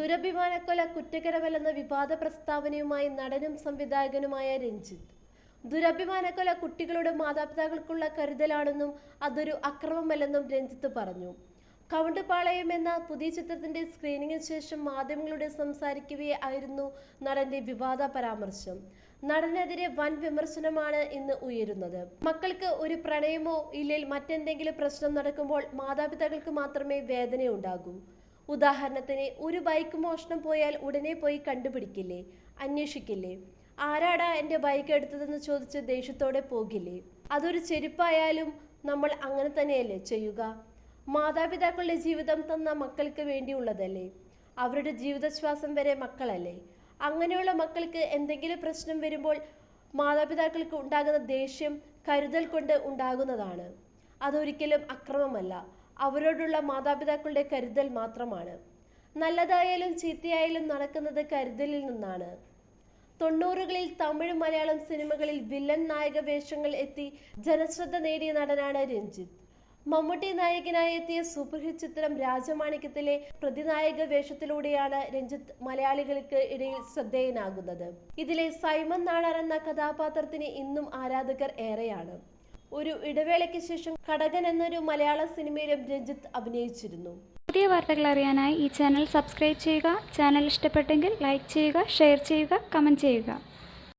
ദുരഭിമാനക്കൊല കുറ്റകരമല്ലെന്ന വിവാദ പ്രസ്താവനയുമായി നടനും സംവിധായകനുമായ രഞ്ജിത്ത്. ദുരഭിമാനക്കൊല കുട്ടികളുടെ മാതാപിതാക്കൾക്കുള്ള കരുതലാണെന്നും അതൊരു അക്രമമല്ലെന്നും രഞ്ജിത്ത് പറഞ്ഞു. കൗണ്ടുപാളയം എന്ന പുതിയ ചിത്രത്തിന്റെ സ്ക്രീനിങ്ങിന് ശേഷം മാധ്യമങ്ങളോട് സംസാരിക്കവേ ആയിരുന്നു നടന്റെ വിവാദ പരാമർശം. നടനെതിരെ വൻ വിമർശനമാണ് ഇന്ന് ഉയരുന്നത്. മക്കൾക്ക് ഒരു പ്രണയമോ ഇല്ലെങ്കിൽ മറ്റെന്തെങ്കിലും പ്രശ്നം നടക്കുമ്പോൾ മാതാപിതാക്കൾക്ക് മാത്രമേ വേദനയുണ്ടാകൂ. ഉദാഹരണത്തിന് ഒരു ബൈക്ക് മോഷണം പോയാൽ ഉടനെ പോയി കണ്ടുപിടിക്കില്ലേ? അന്വേഷിക്കില്ലേ? ആരാടാ എന്റെ ബൈക്ക് എടുത്തതെന്ന് ചോദിച്ച് ദേഷ്യത്തോടെ പോകില്ലേ? അതൊരു ചെരുപ്പായാലും നമ്മൾ അങ്ങനെ തന്നെയല്ലേ ചെയ്യുക? മാതാപിതാക്കളുടെ ജീവിതം തന്ന മക്കൾക്ക് വേണ്ടിയുള്ളതല്ലേ അവരുടെ ജീവിതശ്വാസം വരെ മക്കളല്ലേ? അങ്ങനെയുള്ള മക്കൾക്ക് എന്തെങ്കിലും പ്രശ്നം വരുമ്പോൾ മാതാപിതാക്കൾക്ക് ഉണ്ടാകുന്ന ദേഷ്യം കരുതൽ കൊണ്ട് ഉണ്ടാകുന്നതാണ്. അതൊരിക്കലും അക്രമമല്ല. അവരോടുള്ള മാതാപിതാക്കളുടെ കരുതൽ മാത്രമാണ്. നല്ലതായാലും ചീത്തയായാലും നടക്കുന്നത് കരുതലിൽ നിന്നാണ്. തൊണ്ണൂറുകളിൽ തമിഴ് മലയാളം സിനിമകളിൽ വില്ലൻ നായക വേഷങ്ങൾ എത്തി ജനശ്രദ്ധ നേടിയ നടനാണ് രഞ്ജിത്ത്. മമ്മൂട്ടി നായകനായി എത്തിയ സൂപ്പർ ഹിറ്റ് ചിത്രം രാജമാണിക്യത്തിലെ പ്രതിനായക വേഷത്തിലൂടെയാണ് രഞ്ജിത്ത് മലയാളികൾക്ക് ഇടയിൽ ശ്രദ്ധേയനാകുന്നത്. ഇതിലെ സൈമൻ നാടാർ എന്ന കഥാപാത്രത്തിന് ഇന്നും ആരാധകർ ഏറെയാണ്. ഒരു ഇടവേളയ്ക്ക് ശേഷം കടകൻ എന്നൊരു മലയാള സിനിമയിലും രഞ്ജിത്ത് അഭിനയിച്ചിരുന്നു. പുതിയ വാർത്തകൾ അറിയാനായി ഈ ചാനൽ സബ്സ്ക്രൈബ് ചെയ്യുക. ചാനൽ ഇഷ്ടപ്പെട്ടെങ്കിൽ ലൈക്ക് ചെയ്യുക ഷെയർ ചെയ്യുക കമന്റ് ചെയ്യുക.